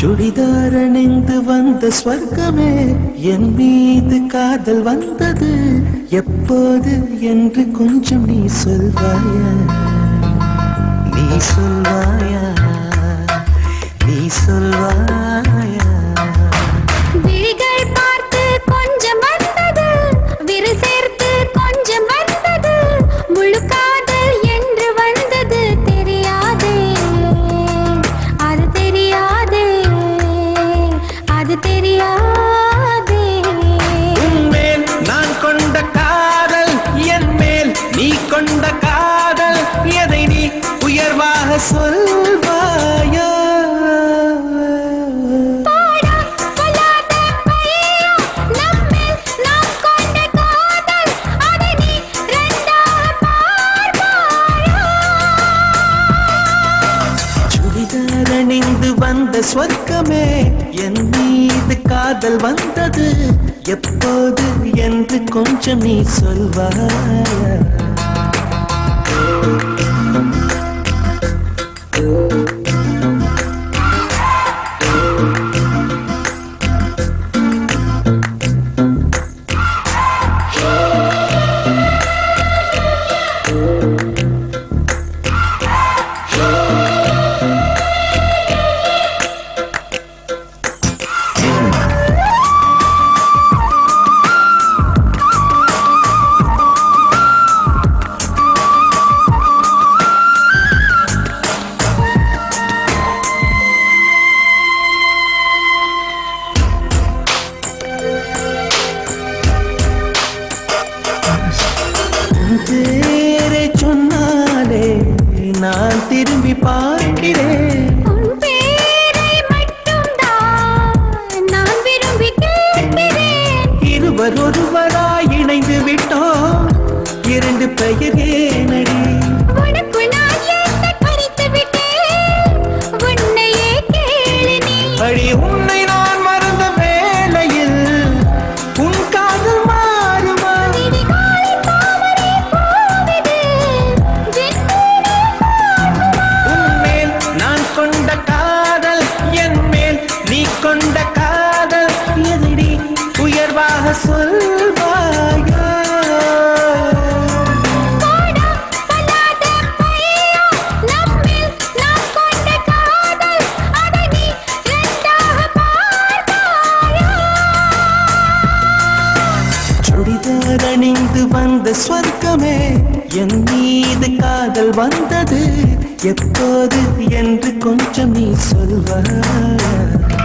சுடிதாரணிந்து வந்த ஸ்வர்க்கமே என் மீது காதல் வந்தது. எப்போது என்று கொஞ்சம் நீ சொல்வாயா? நீ சொல்வாயா? நீ சொல்வாயா அந்த சொர்க்கமே என் மீது காதல் வந்தது. எப்போது என்று கொஞ்சம் நீ சொல்வாயா. பேரை சொன்னாலே நான் திரும்பி பார்க்கிறேன். இருவர் ஒருவராய் இணைந்து விட்டோம். இரண்டு பெயரே சொந்தமே என் மீது காதல் வந்தது. எப்போது என்று கொஞ்சம் நீ சொல்வார்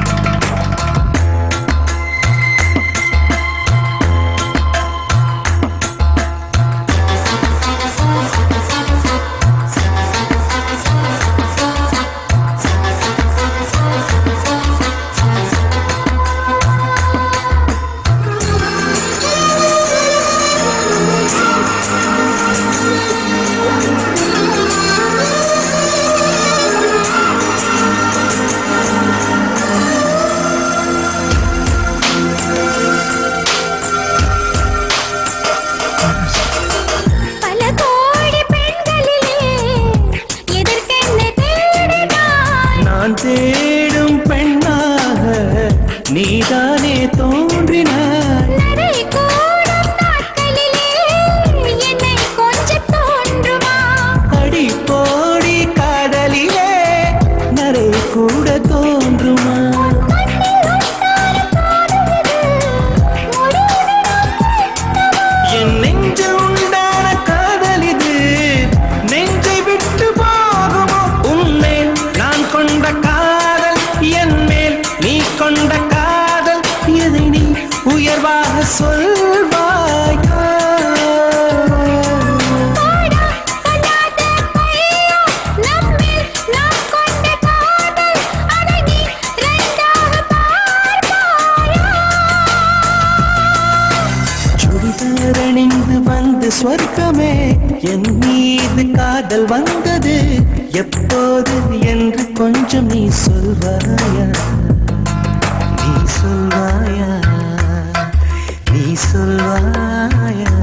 你的 உயர்வாக சொல்வாயா? அணிந்து வந்து சொர்க்கமே என் மீது காதல் வந்தது. எப்போது என்று கொஞ்சம் நீ சொல்வாயா? நீ சொல்வாயா? சொல்வாயா?